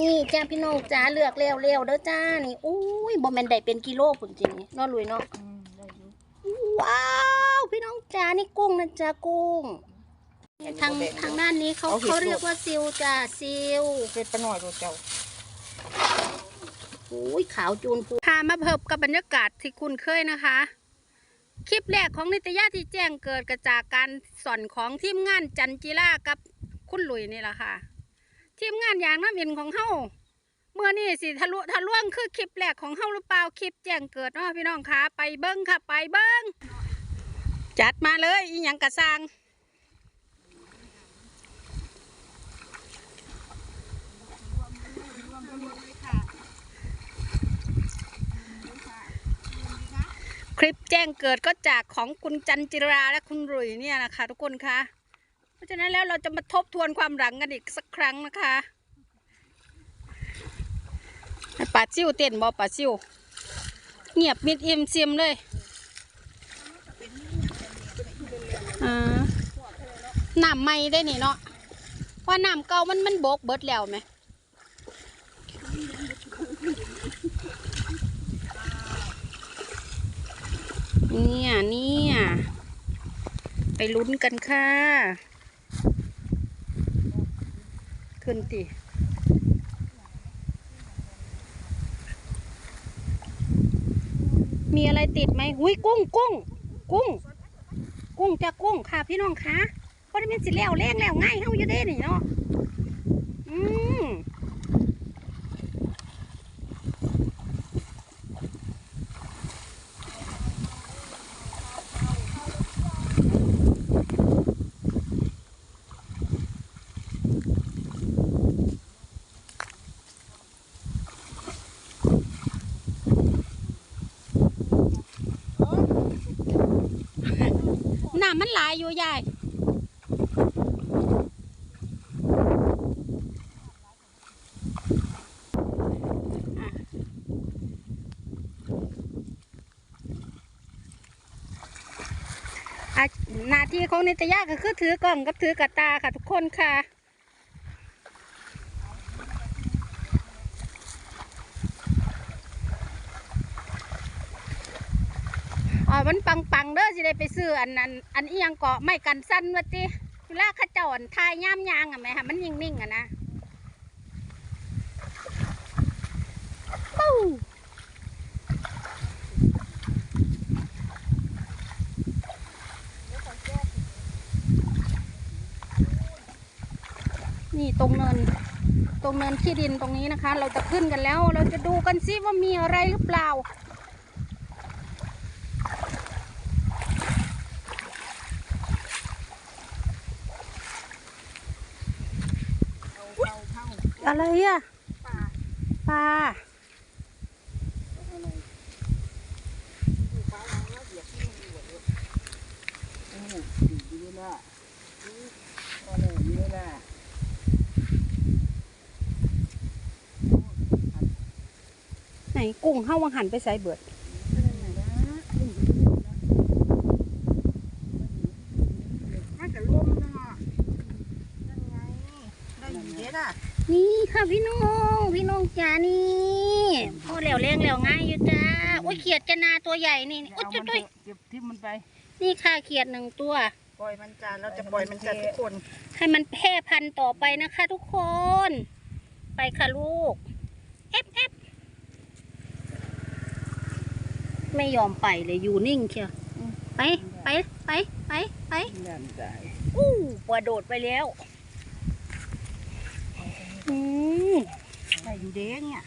นี่จ้าพี่น้องจ้าเลือกเร็วเร็วๆเด้อจ้านี่อุ้ยบ่แม่นได้เป็นกิโลพุ่นจริงนี่เนาะลุยเนาะอืมได้อยู่ว้าวพี่น้องจ้านี่กุ้งนะจ้ากุ้งทางทางด้านนี้เขาเขาเรียกว่าซิวจ้าซิวเฮ็ดปลาหน่อยโดดเจ้าอุ้ยขาวจูนพูพามาเพิบกับบรรยากาศที่คุณเคยนะคะ คลิปแรกของนิตยาที่แจ้งเกิดกระจากการสอนของทีมงานจันจิรากับคุณหลุยนี่แหละค่ะ ทีมงานอยางน้ำเย็นของเฮาเมื่อนี่สิทะลุทะลวงคือคลิปแรกของเฮาหรือเปล่าคลิปแจ้งเกิดเนาะพี่น้องคะไปเบิ้งค่ะไปเบิ้งจัดมาเลยอีหยังกระซังคลิปแจ้งเกิดก็จากของคุณจันจิราและคุณหลุยเนี่ยนะคะทุกคนคะ ราะฉะนั้นแล้วเราจะมาทบทวนความหลังกันอีกสักครั้งนะคะป่าซิ่วเต้นบอป่าซิ่วเงียบมิดเอิ่มซิมเลยอ่าน้ำไม่ได้นี่เนาะว่าน้ำเก่ามันมันบกเบิดแล้วไหมเนี่ยเนี่ยไปลุ้นกันค่ะ ขึ้นติมีอะไรติดไหมหุยกุ้งกุ้งกุ้ง กุ้งจะกุ้งค่ะพี่น้องคะเพราะนี่มันสิแล้วแรงแล้วง่ายเฮาอยู่ได้นี่เนาะอืม น้ำมันหลายอยู่ใหญ่อะหน้าที่ของนิตยาก็คือถือกล่องกับถือกระตาค่ะทุกคนค่ะ มันปังปังๆเด้อสิได้ไปซื้ออันนั้นอันอียังเกาะไม่กันสั้นวะติเวลาข้าเจ้าอันทายย่ามยางอะแม่ค่ะมันนิ่งๆอะนะปู้นี่ตรงเนินตรงเนินที่ดินตรงนี้นะคะ เราจะขึ้นกันแล้ว เราจะดูกันซิว่ามีอะไรหรือเปล่า อะไรอะปลาปลาไหนกุ้งเข้าวังหันไปใส่เบิด น่าจะลมนะนั่นไงได้อยู่เด็ดอะ นี่ ค่ะพี่น้องพี่น้องจ๋านี่พอแล้วเลี้ยงแล้วง่ายอยู่จ้าโอ้ยเขียดจะนาตัวใหญ่นี่โอ้ยเอาจุ๊มันยเถอะเก็บทิ่มมันไป นี่ค่ะเขียดหนึ่งตัว ปล่อยมันจานเราจะปล่อยมันจานทุกคน ให้มันแพร่พันธุ์ต่อไปนะคะ ทุกคน ไปค่ะลูกเอฟเอฟไม่ยอมไปเลยอยู่นิ่งเชียวไปไปไปไปไปนั่นใจอู้กระโดดไปแล้วอืม ได้อยู่เด้เนี่ย